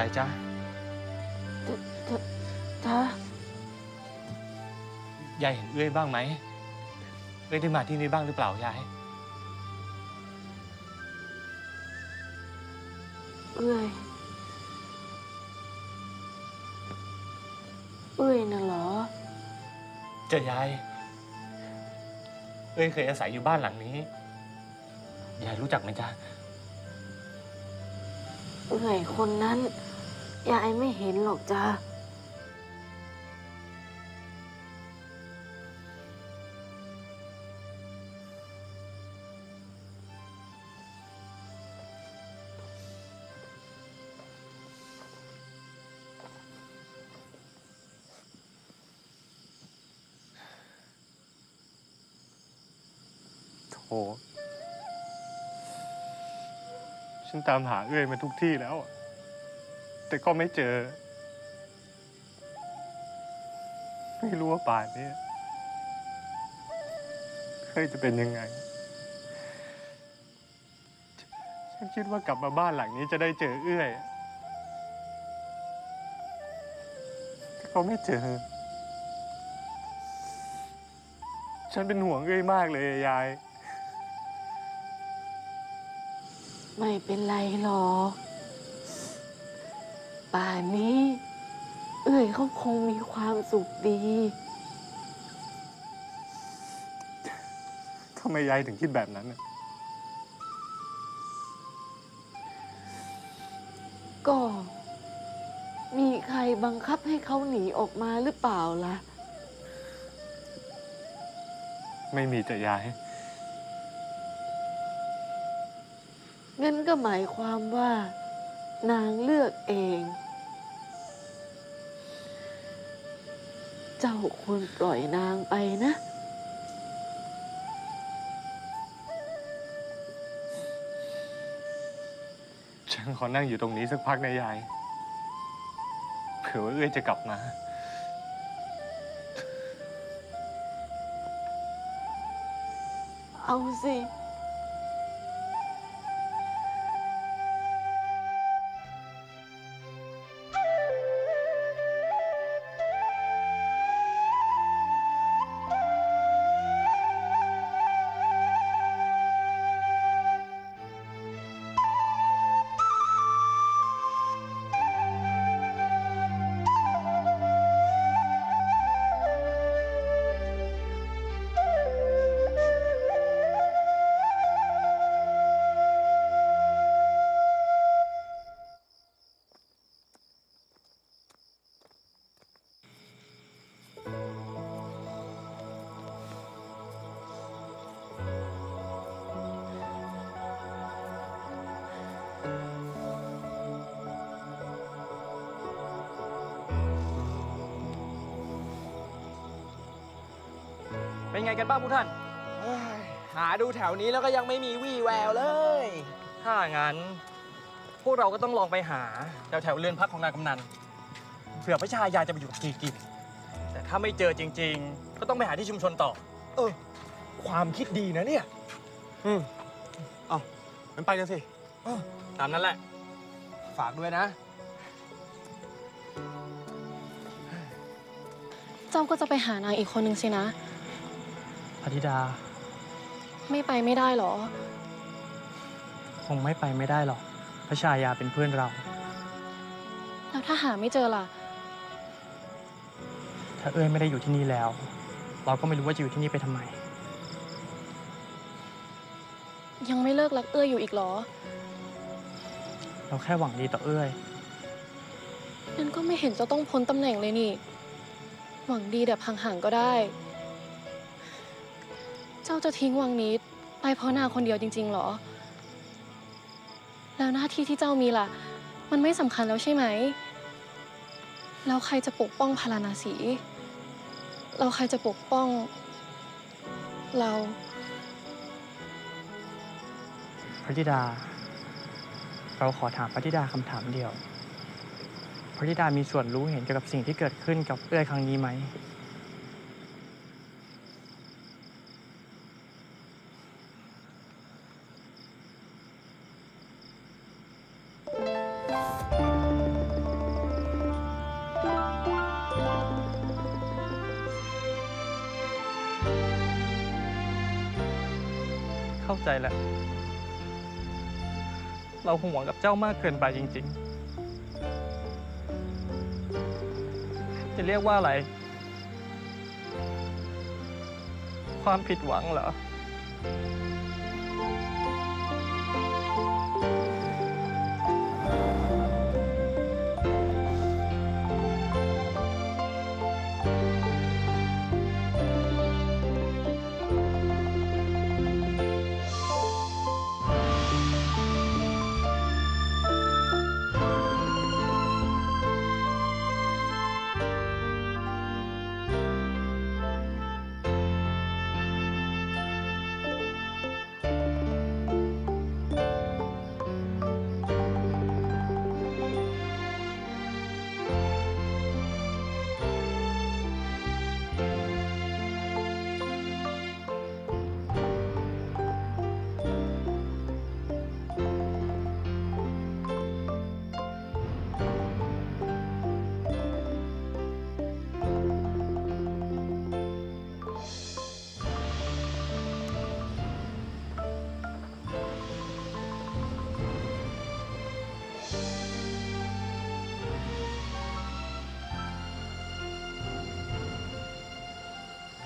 ยายจ้าจ้ายายเห็นเอ้ยบ้างไหม เอ้ยได้มาที่นี่บ้างหรือเปล่ายาย เอ้ยเอ้ยน่ะเหรอเจอยาย เอ้ยเคยอาศัยอยู่บ้านหลังนี้ ยายรู้จักไหมจ๊ะ เอ้ยคนนั้น ยายไม่เห็นหรอกจ้าโถฉันตามหาเอื้อยมาทุกที่แล้วอะ แต่ก็ไม่เจอ ไม่รู้ว่าป่านนี้เคยจะเป็นยังไง ฉันคิดว่ากลับมาบ้านหลังนี้จะได้เจอเอื้อยแต่ก็ไม่เจอ ฉันเป็นห่วงเอื้อยมากเลยยาย ไม่เป็นไรหรอก ป่านนี้ เอ้ยเขาคงมีความสุขดี ทำไมยายถึงคิดแบบนั้นน่ะก็ มีใครบังคับให้เขาหนีออกมาหรือเปล่าล่ะ ไม่มีแต่ยาย งั้นก็หมายความว่า นางเลือกเอง เจ้าควรปล่อยนางไปนะ ฉันขอนั่งอยู่ตรงนี้สักพักนะยาย เผื่อว่าเอ้ยจะกลับมา เอาสิ เป็นไงกันบ้างพวกท่านเอ้ยหาดูแถวนี้แล้วก็ยังไม่มีวี่แววเลย ถ้างั้น พวกเราก็ต้องลองไปหาแถวแถวๆเรือนพักของนายกำนันเผื่อพระชายาจะไปอยู่กับกีกิน แต่ถ้าไม่เจอจริง ๆ ก็ต้องไปหาที่ชุมชนต่อ เออ ความคิดดีนะเนี่ย อืมเอามันไปกันสิตามนั้นแหละ ฝากด้วยนะ เจ้าก็จะไปหานางอีกคนหนึ่งสินะ พธิดา ไม่ไปไม่ได้หรอ คงไม่ไปไม่ได้หรอก พระชายาเป็นเพื่อนเรา แล้วถ้าหาไม่เจอล่ะ ถ้าเอ้ยไม่ได้อยู่ที่นี่แล้ว เราก็ไม่รู้ว่าจะอยู่ที่นี่ไปทำไม ยังไม่เลิกรักเอื้ออยู่อีกเหรอ เราแค่หวังดีต่อเอ้ยนั่นก็ไม่เห็นจะต้องพ้นตำแหน่งเลยนี่ หวังดีแบบห่างๆก็ได้เจ้าจะทิ้งวังนี้ไปเพราะนาคนเดียวจริงๆเหรอ แล้วหน้าที่ที่เจ้ามีล่ะ มันไม่สำคัญแล้วใช่ไหม แล้วใครจะปกป้องพาราณสี เราใครจะปกป้อง เราพระธิดา เราขอถามพระธิดาคำถามเดียวพระธิดามีส่วนรู้เห็นเกี่ยวกับสิ่งที่เกิดขึ้นกับเอื้อยครั้งนี้ไหม ใจแล้วเราห่วงกับเจ้ามากเกินไปจริง ๆ จะเรียกว่าอะไร ความผิดหวังเหรอ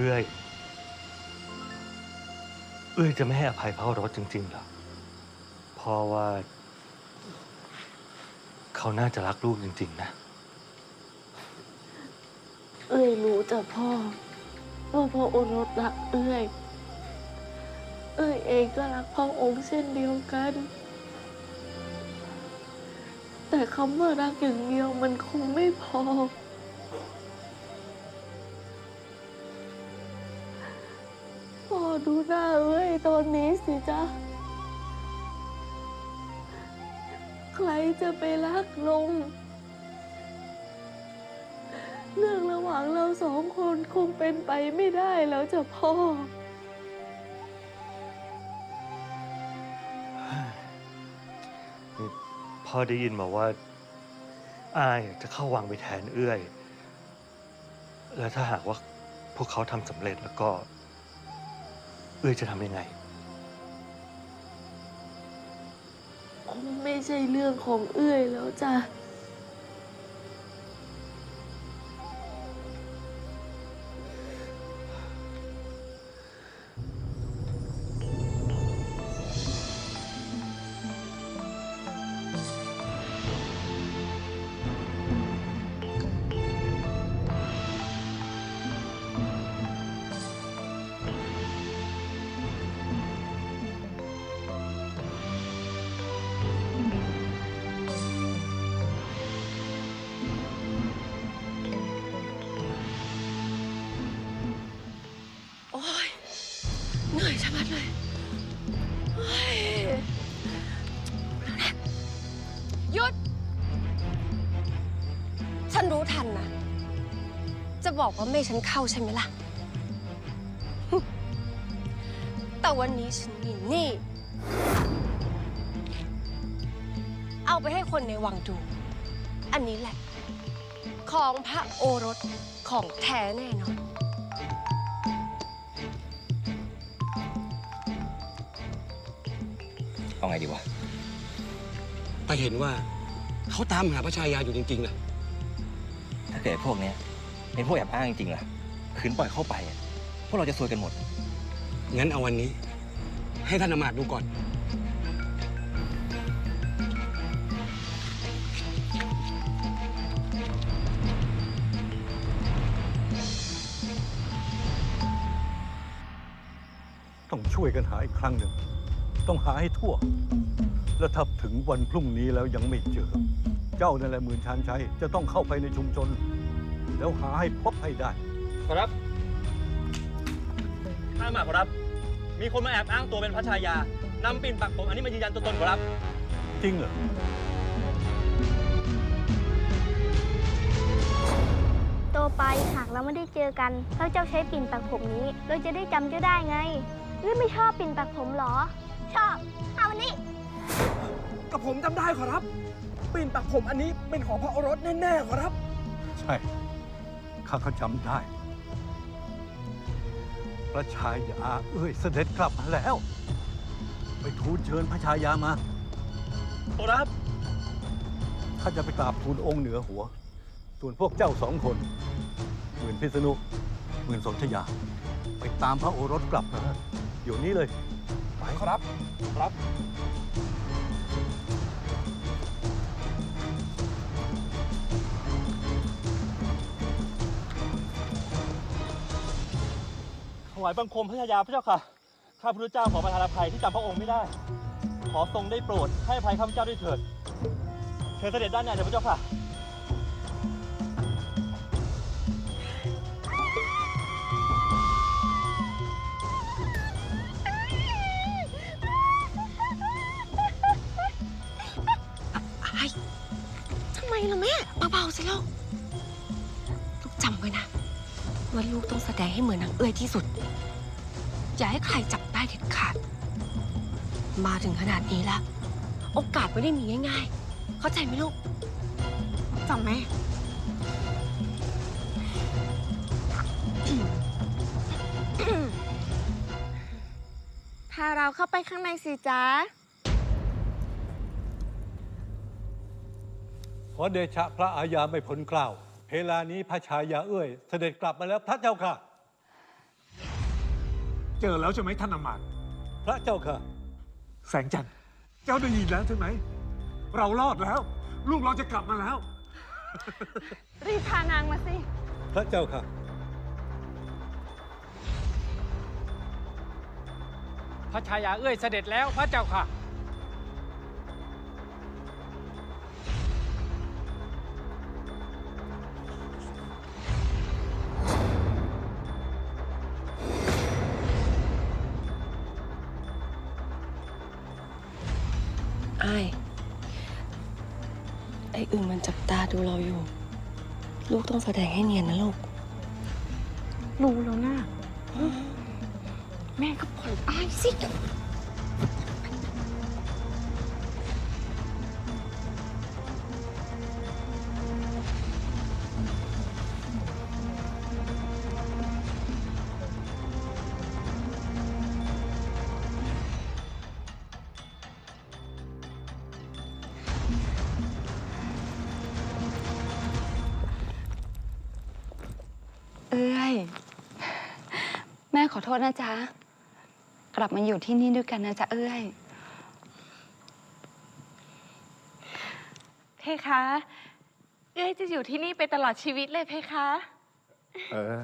เอื้อย เอื้อยจะไม่ให้อภัยพ่อรถจริงๆเหรอเพราะว่า เขาน่าจะรักลูกจริง ๆ นะ เอ้ยรู้จ้ะพ่อว่าพ่อโอรสรักเอ้ยเอ้ยเองก็รักพ่อองค์เช่นเดียวกัน แต่คำว่ารักอย่างเดียวมันคงไม่พอ ดูหน้าเอ้ยตอนนี้สิจ๊ะ ใครจะไปรักลง เรื่องระหว่างเราสองคนคงเป็นไปไม่ได้แล้วจ้ะพ่อ นี่พ่อได้ยินมาว่า อายจะเข้าวังไปแทนเอื้อย แล้วถ้าหากว่าพวกเขาทำสำเร็จแล้วก็ เอื้อยจะทำยังไง คงไม่ใช่เรื่องของเอื้อยแล้วจ้ะ บอกว่าไม่ฉันเข้าใช่ไหมล่ะ แต่วันนี้ฉันมีนี่ เอาไปให้คนในวังดู อันนี้แหละ ของพระโอรสของแท้แน่นอน เอาไงดีวะ แต่เห็นว่าเขาตามหาพระชายาอยู่จริงๆนะถ้าเกิดพวกเนี้ย เป็นพวกแอบอ้างจริงๆล่ะขืนปล่อยเข้าไปอะพวกเราจะซวยกันหมด งั้นเอาวันนี้ ให้ท่านอำมาตย์ดูก่อน ต้องช่วยกันหาอีกครั้งหนึ่ง ต้องหาให้ทั่ว แล้วถ้าถึงวันพรุ่งนี้แล้วยังไม่เจอ เจ้านั่นแหละหมื่นชานชัยจะต้องเข้าไปในชุมชน แล้วหาให้พบให้ได้ ขอรับข้ามาขอรับ มีคนมาแอบอ้างตัวเป็นพระชายานำปิ่นปักผมอันนี้มายืนยันตัวตนขอรับ จริงเหรอ โตไปหากเราไม่ได้เจอกันแล้วเจ้าใช้ปิ่นปักผมนี้ เราจะได้จำเจ้าได้ไงเอ้ยไม่ชอบปิ่นปักผมเหรอ ชอบ เอาอันนี้กับผมจำได้ขอรับ ปิ่นปักผมอันนี้เป็นของพระโอรสแน่ๆขอรับ ใช่ ข้าก็จำได้ พระชายาเอ้ยเสด็จกลับมาแล้ว ไปทูลเชิญพระชายามาครับข้าจะไปกราบทูลองค์เหนือหัว ส่วนพวกเจ้าสองคน หมื่นพิษณุหมื่นสนธยา ไปตามพระโอรสกลับมาเดี๋ยวนี้เลย ไปครับ ครับ วายบังคมพระชายาพระเจ้าค่ะ ข้าพระเจ้าขอประทานอภัยที่จำพระองค์ไม่ได้ ขอทรงได้โปรดให้อภัยข้าพเจ้าด้วยเถิด เชิญเสด็จด้านในเถิดพระเจ้าค่ะทำไมล่ะแม่เบาๆสิลูกลูก ว่าลูกต้องแสดงให้เหมือนนางเอื้อยที่สุด อย่าให้ใครจับได้เด็ดขาด มาถึงขนาดนี้แล้ว โอกาสไม่ได้มีง่าย ๆ เข้าใจไหมลูกจำแม่พาเราเข้าไปข้างในสิจ๊ะ ขอเดชะพระอาญาไม่พ้นเกล้าว เพลานี้พระชายาเอ้ยเสด็จกลับมาแล้วพระเจ้าค่ะ เจอแล้วใช่ไหมท่านอำมาตย์พระเจ้าค่ะ แสงจันทร์เจ้าได้ยินแล้วใช่ไหม เรารอดแล้ว ลูกเราจะกลับมาแล้ว รีบพานางมาสิ พระเจ้าค่ะ พระชายาเอื้อยเสด็จแล้วพระเจ้าค่ะ อึ่งมันจับตาดูเราอยู่ ลูกต้องแสดงให้เนียนนะลูก รู้แล้วนะ แม่ก็ผ่อนอ้ายสิ ลับมาอยู่ที่นี่ด้วยกันนะจ๊ะเอ้ย เพคะ เอ้ยจะอยู่ที่นี่ไปตลอดชีวิตเลยเพคะ เออ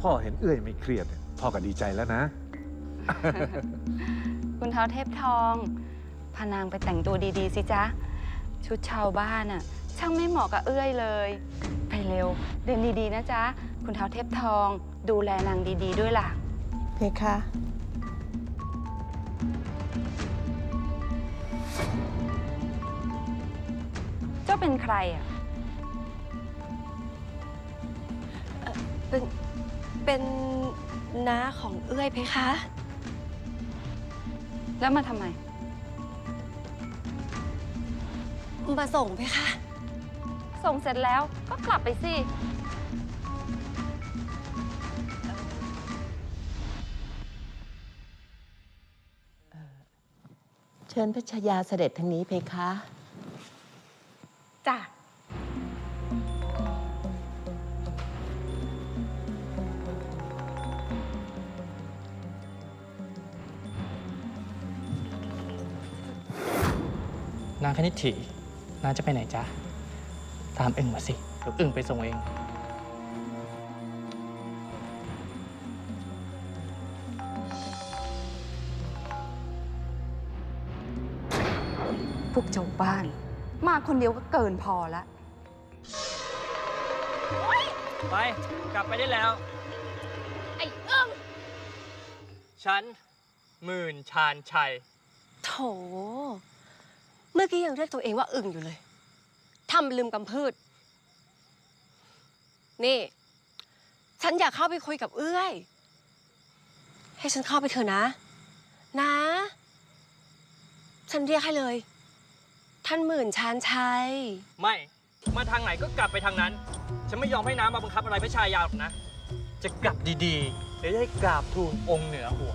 พ่อเห็นเอื้อยไม่เครียดเนี่ยพ่อก็ดีใจแล้วนะ คุณเท้าเทพทอง พานางไปแต่งตัวดีๆสิจ๊ะ ชุดชาวบ้านอะช่างไม่เหมาะกับเอื้อยเลย ไปเร็ว เดินดีๆนะจ๊ะ คุณเท้าเทพทอง ดูแลนางดีๆด้วยล่ะ เพคะเจ้าเป็นใครอะเป็น เป็นน้าของเอื้อยเพคะ แล้วมาทำไม มาส่งเพคะ ส่งเสร็จแล้วก็กลับไปสิ เชิญพระชายาเสด็จทางนี้เพคะ จ้ะ นางคณิตถีนางจะไปไหนจ๊ะ ตามอึ่งมาสิเดี๋ยวอึ่งไปส่งเอง วกเจ้าบ้าน มาคนเดียวก็เกินพอละไป กลับไปได้แล้ว ไอ้เอิ้งฉันหมื่นชาญชัย โถ เมื่อกี้ยังเรียกตัวเองว่าอึ่งอยู่เลย ทำลืมกำพืช นี่ ฉันอยากเข้าไปคุยกับเอื้อย ให้ฉันเข้าไปเถอะนะ นะ ฉันเรียกให้เลย ท่านหมื่นชานชัย ไม่ มาทางไหนก็กลับไปทางนั้น ฉันไม่ยอมให้น้ำมาบังคับอะไรพระชายาหรอกนะ จะกลับดีๆหรือจะให้กราบทูลองค์เหนือหัว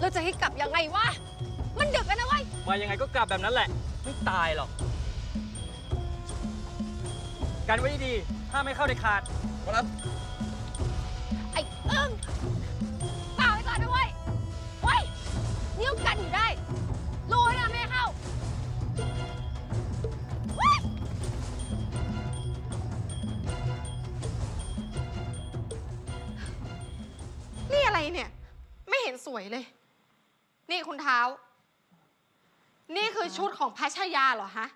เราจะให้กลับยังไงวะ มันดึกแล้วนะเว้ย มายังไงก็กลับแบบนั้นแหละ ไม่ตายหรอก กันไว้ดีๆห้ามไม่เข้าเด็ดขาดครับ ไอ้อึ้งเปล่าไปก่อนนะเว้ยเว้ยนิ้วกันอยู่ได้ วยเลย นี่คุณเท้า นี่คือชุดของพระชายาเหรอฮะ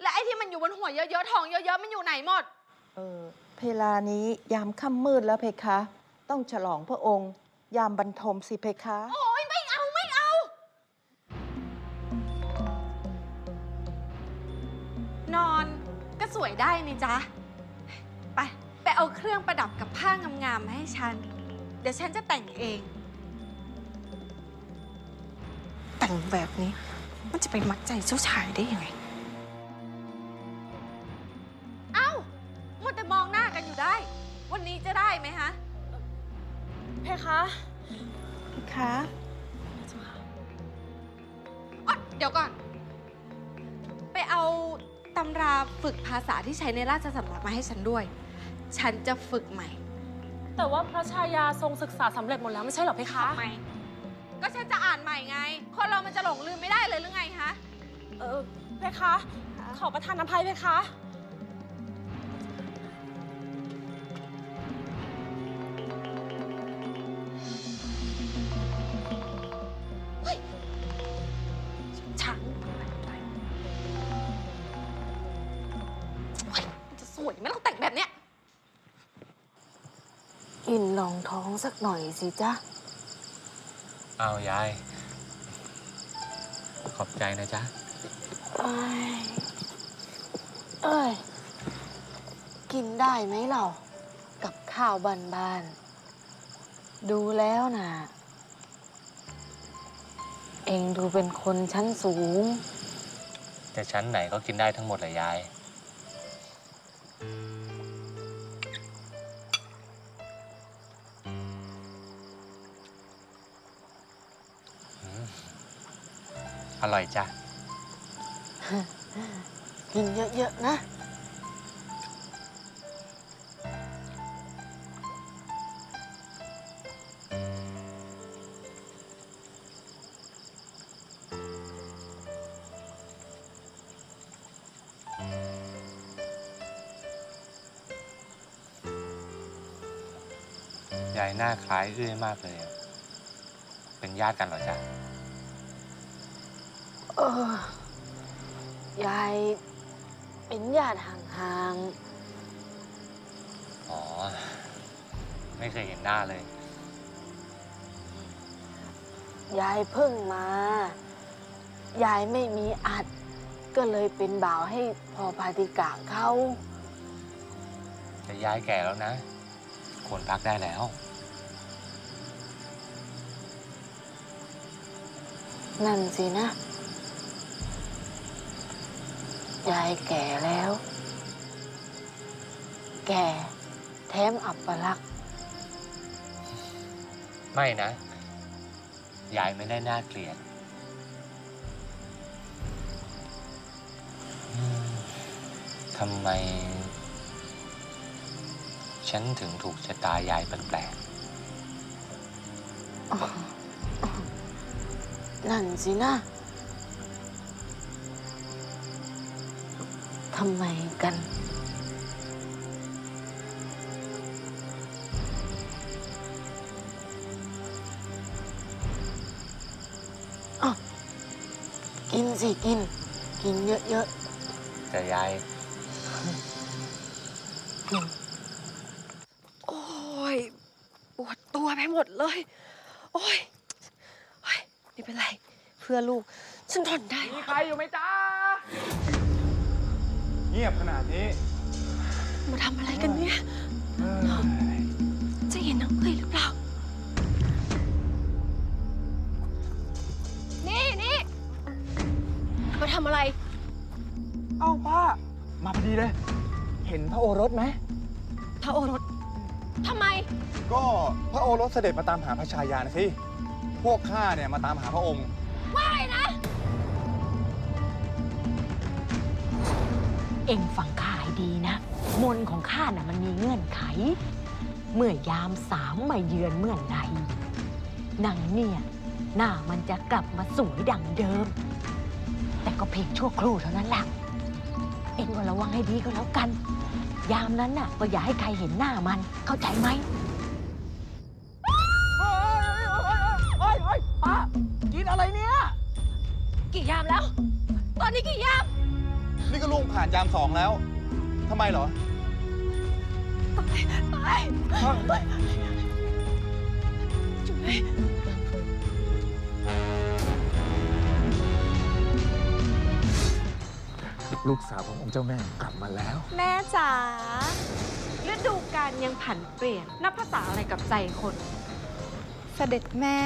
และไอ้ที่มันอยู่บนหัวเยอะๆทองเยอะๆมันอยู่ไหนหมด เออเพลานี้ยามค่ำมืดแล้วเพคะ ต้องฉลองพระองค์ ยามบรรทมสิเพคะ โอ้ยไม่เอาไม่เอา นอนก็สวยได้นี่จ๊ะ ไป ไปเอาเครื่องประดับกับผ้างามๆมาให้ฉัน เดี๋ยวฉันจะแต่งเอง แต่งแบบนี้ มันจะไปมัดใจเจ้าชายได้ยังไง เอ้ามัวแต่มองหน้ากันอยู่ได้ วันนี้จะได้ไหมฮะ เพคะเพคะอ๊ะเดี๋ยวก่อน ไปเอาตำราฝึกภาษาที่ใช้ในราชสำนักมาให้ฉันด้วย ฉันจะฝึกใหม่แต่ว่าพระชายาทรงศึกษาสำเร็จหมดแล้วไม่ใช่เหรอเพคะ ทำไม ก็ฉันจะอ่านใหม่ไง คนเรามันจะหลงลืมไม่ได้เลยหรือไงฮะ เออเพคะ ขอประทานอภัยเพคะ ฉันโอ๊ยมันจะสวยไหม่ต้องแต่งแบบเนี้ย กินลองท้องสักหน่อยสิจ๊ะเอายาย ขอบใจนะจ๊ะเอ้ยเอ้ย กินได้ไหมเรา กับข้าวบ้านๆดูแล้วนะเองดูเป็นคนชั้นสูง แต่ชั้นไหนก็กินได้ทั้งหมดเลยยาย อร่อยจ้ะ กินเยอะๆนะ ยายหน้าคล้ายเอื้อยมากเลยอะเป็นญาติกันเหรอจ๊ะเออ ยายเป็นญาติห่างอ๋อ ไม่เคยเห็นหน้าเลย ๆ ยายเพิ่งมา ยายไม่มีอัด ก็เลยเป็นบ่าวให้พอพาติกะเขา แต่ยายแก่แล้วนะ ควรพักได้แล้ว นั่นสินะ ยายแก่แล้ว แก่แถมอับปลักษณ์ไม่นะ ยายไม่ได้น่าเกลียดอืมทำไม ฉันถึงถูกชะตายายแปลกอ๋ออ๋อนั่นสินะำไมกัน อ้าวกินสิกิน กินเยอะๆแต่ยายๆกินโอ้ยปวดตัวไปหมดเลย โอ้ยโอ้ยไม่เป็นไร เพื่อลูก ฉันทนได้ มีใครอยู่ไหมจ๊ะ เงียบขนาดนี้มาทำอะไรกันเนี่ยจะเห็นนางเอ้ยหรือเปล่า นี่นี่มาทำอะไร เอ้าป้า มาพอดีเลย เห็นพระโอรสไหม พระโอรสทำไม ก็พระโอรสเสด็จมาตามหาพระชายานะสิ พวกข้าเนี่ยมาตามหาพระองค์ เอ็งฟังข้าให้ดีนะ มนต์ของข้าน่ะมันมีเงื่อนไข เมื่อยามสามมาเยือนเมื่อใดนางเนี่ยหน้ามันจะกลับมาสวยดังเดิม แต่ก็เพียงชั่วครู่เท่านั้นแหละเอ็งก็ระวังให้ดีก็แล้วกัน ยามนั้นน่ะก็อย่าให้ใครเห็นหน้ามันเข้าใจไหม สองแล้วทำไมเหรอตายจุ๋ยลูกสาวขององค์เจ้าแม่กลับมาแล้ว แม่จ๋าฤดูกาลยังผันเปลี่ยน นับภาษาอะไรกับใจคน เสด็จแม่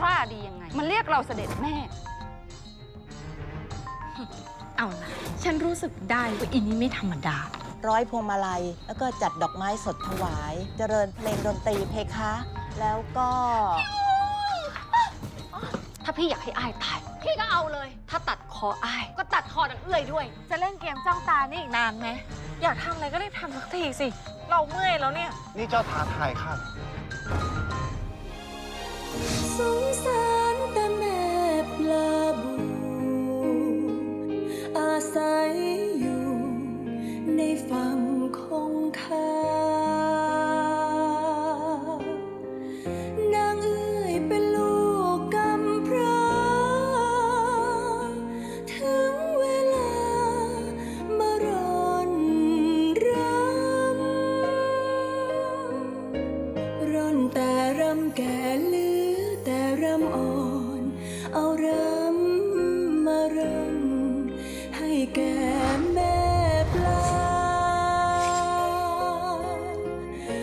กล้าดียังไง มันเรียกเราเสด็จแม่ เอานะฉันรู้สึกได้ว่าอินี่ไม่ธรรมดา ร้อยพวงมาลัย แล้วก็จัดดอกไม้สดถวาย เจริญเพลงดนตรีเพคะ แล้วก็ถ้าพี่อยากให้อายตาย พี่ก็เอาเลย ถ้าตัดคออาย ก็ตัดคอนางเอื้อยด้วย จะเล่นเกมจ้องตานี่อีกนานไหมอยากทำอะไรก็ได้ทำสักทีสิ เราเมื่อยแล้วเนี่ย นี่เจ้าท้าทายข้า